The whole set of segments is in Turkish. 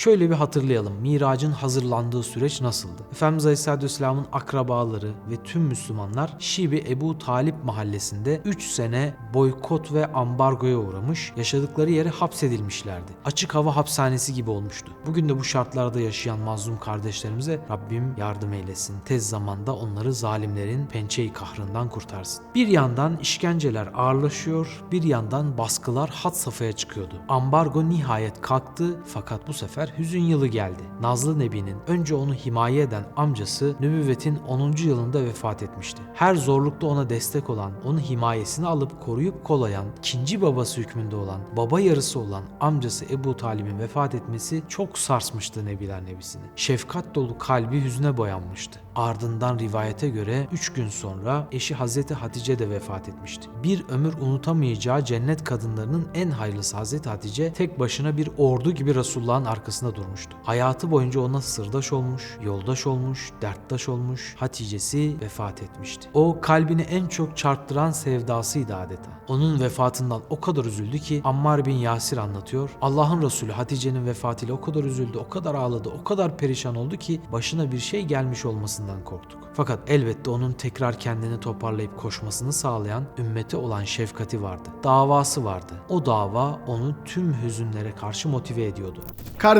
Şöyle bir hatırlayalım. Miracın hazırlandığı süreç nasıldı? Efendimiz Aleyhisselatü akrabaları ve tüm Müslümanlar Şibi Ebu Talip mahallesinde 3 sene boykot ve ambargoya uğramış, yaşadıkları yere hapsedilmişlerdi. Açık hava hapishanesi gibi olmuştu. Bugün de bu şartlarda yaşayan mazlum kardeşlerimize Rabbim yardım eylesin. Tez zamanda onları zalimlerin pençeyi kahrından kurtarsın. Bir yandan işkenceler ağırlaşıyor, bir yandan baskılar had safhaya çıkıyordu. Ambargo nihayet kalktı fakat bu sefer hüzün yılı geldi. Nazlı Nebi'nin önce onu himaye eden amcası nübüvvetin 10. yılında vefat etmişti. Her zorlukta ona destek olan, onu himayesine alıp koruyup kolayan, ikinci babası hükmünde olan, baba yarısı olan amcası Ebu Talib'in vefat etmesi çok sarsmıştı Nebiler Nebisi'ni. Şefkat dolu kalbi hüzne boyanmıştı. Ardından rivayete göre 3 gün sonra eşi Hazreti Hatice de vefat etmişti. Bir ömür unutamayacağı cennet kadınlarının en hayırlısı Hazreti Hatice tek başına bir ordu gibi Resulullah'ın arkasında durmuştu. Hayatı boyunca ona sırdaş olmuş, yoldaş olmuş, derttaş olmuş, Hatice'si vefat etmişti. O kalbini en çok çarptıran sevdasıydı adeta. Onun vefatından o kadar üzüldü ki Ammar bin Yasir anlatıyor. Allah'ın Resulü Hatice'nin vefatıyla o kadar üzüldü, o kadar ağladı, o kadar perişan oldu ki başına bir şey gelmiş olmasından korktuk. Fakat elbette onun tekrar kendini toparlayıp koşmasını sağlayan ümmete olan şefkati vardı. Davası vardı. O dava onu tüm hüzünlere karşı motive ediyordu.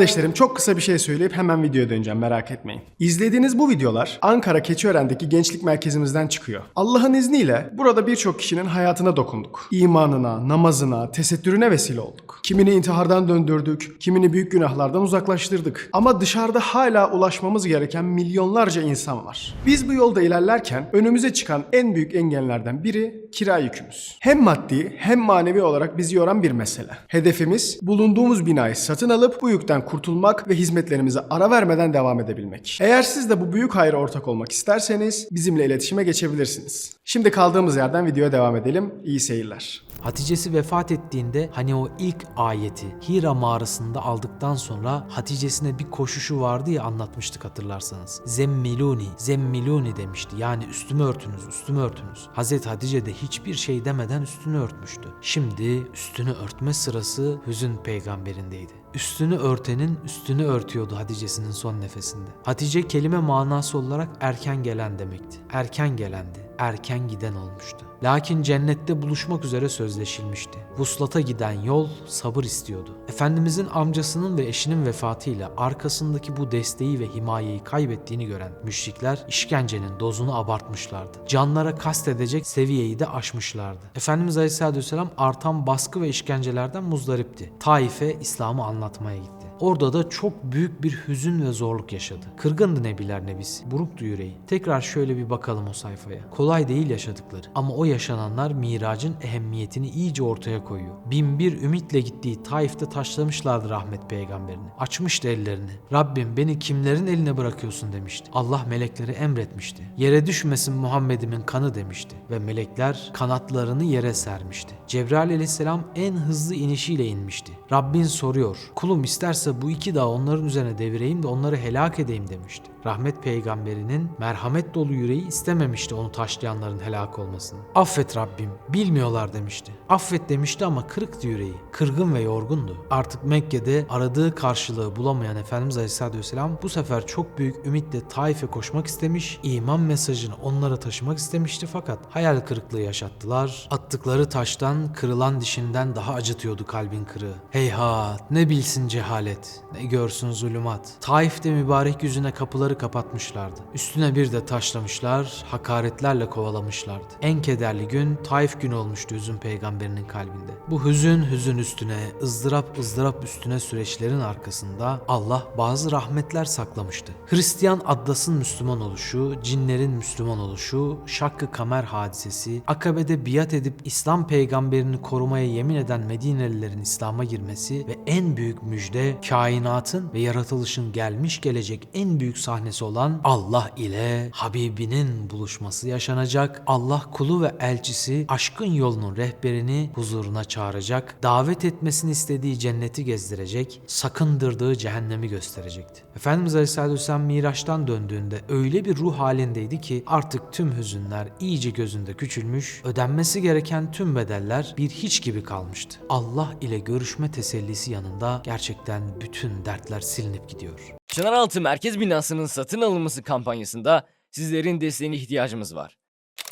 Kardeşlerim çok kısa bir şey söyleyip hemen videoya döneceğim merak etmeyin. İzlediğiniz bu videolar Ankara Keçiören'deki gençlik merkezimizden çıkıyor. Allah'ın izniyle burada birçok kişinin hayatına dokunduk. İmanına, namazına, tesettürüne vesile olduk. Kimini intihardan döndürdük, kimini büyük günahlardan uzaklaştırdık. Ama dışarıda hala ulaşmamız gereken milyonlarca insan var. Biz bu yolda ilerlerken önümüze çıkan en büyük engellerden biri kira yükümüz. Hem maddi hem manevi olarak bizi yoran bir mesele. Hedefimiz bulunduğumuz binayı satın alıp bu yükten kurtulmak ve hizmetlerimize ara vermeden devam edebilmek. Eğer siz de bu büyük hayra ortak olmak isterseniz bizimle iletişime geçebilirsiniz. Şimdi kaldığımız yerden videoya devam edelim. İyi seyirler. Hatice'si vefat ettiğinde hani o ilk ayeti Hira mağarasında aldıktan sonra Hatice'sine bir koşuşu vardı ya anlatmıştık hatırlarsanız. Zemmiluni, zemmiluni demişti. Yani üstümü örtünüz, üstümü örtünüz. Hazreti Hatice de hiçbir şey demeden üstünü örtmüştü. Şimdi üstünü örtme sırası hüzün peygamberindeydi. Üstünü örtenin üstünü örtüyordu Hatice'sinin son nefesinde. Hatice kelime manası olarak erken gelen demekti. Erken gelendi, erken giden olmuştu. Lakin cennette buluşmak üzere sözleşilmişti. Vuslata giden yol sabır istiyordu. Efendimizin amcasının ve eşinin vefatıyla arkasındaki bu desteği ve himayeyi kaybettiğini gören müşrikler işkencenin dozunu abartmışlardı. Canlara kastedecek seviyeyi de aşmışlardı. Efendimiz Aleyhisselatü Vesselam artan baskı ve işkencelerden muzdaripti. Taif'e İslam'ı anlatmaya gitti. Orada da çok büyük bir hüzün ve zorluk yaşadı. Kırgındı Nebiler Nebisi, buruktu yüreği. Tekrar şöyle bir bakalım o sayfaya. Kolay değil yaşadıkları ama o yaşananlar miracın ehemmiyetini iyice ortaya koyuyor. Bin bir ümitle gittiği Taif'te taşlamışlardı rahmet peygamberini. Açmıştı ellerini. Rabbim beni kimlerin eline bırakıyorsun demişti. Allah melekleri emretmişti. Yere düşmesin Muhammed'imin kanı demişti. Ve melekler kanatlarını yere sermişti. Cebrail aleyhisselam en hızlı inişiyle inmişti. Rabbin soruyor. Kulum isterse bu iki dağ onların üzerine devireyim de onları helak edeyim demişti. Rahmet peygamberinin merhamet dolu yüreği istememişti onu taşlayanların helak olmasını. Affet Rabbim, bilmiyorlar demişti. Affet demişti ama kırıktı yüreği. Kırgın ve yorgundu. Artık Mekke'de aradığı karşılığı bulamayan Efendimiz Aleyhisselatü Vesselam bu sefer çok büyük ümitle Taif'e koşmak istemiş, iman mesajını onlara taşımak istemişti fakat hayal kırıklığı yaşattılar. Attıkları taştan, kırılan dişinden daha acıtıyordu kalbin kırığı. Heyhat, ne bilsin cehalet, ne görsün zulümat. Taif'te mübarek yüzüne kapıları kapatmışlardı. Üstüne bir de taşlamışlar, hakaretlerle kovalamışlardı. En kederli gün Taif günü olmuştu hüzün peygamberinin kalbinde. Bu hüzün hüzün üstüne, ızdırap ızdırap üstüne süreçlerin arkasında Allah bazı rahmetler saklamıştı. Hristiyan Addas'ın Müslüman oluşu, cinlerin Müslüman oluşu, Şakkı Kamer hadisesi, Akabe'de biat edip İslam peygamberini korumaya yemin eden Medinelilerin İslam'a girmesi ve en büyük müjde kainatın ve yaratılışın gelmiş gelecek en büyük sahnesi olan Allah ile Habibinin buluşması yaşanacak. Allah kulu ve elçisi aşkın yolunun rehberini huzuruna çağıracak. Davet etmesini istediği cenneti gezdirecek. Sakındırdığı cehennemi gösterecekti. Efendimiz Aleyhisselatü Vesselam Miraç'tan döndüğünde öyle bir ruh halindeydi ki artık tüm hüzünler iyice gözünde küçülmüş, ödenmesi gereken tüm bedeller bir hiç gibi kalmıştı. Allah ile görüşme tesellisi yanında gerçekten bütün dertler silinip gidiyor. Çınaraltı Merkez Binası'nın satın alınması kampanyasında sizlerin desteğine ihtiyacımız var.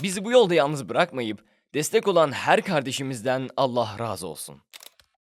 Bizi bu yolda yalnız bırakmayıp destek olan her kardeşimizden Allah razı olsun.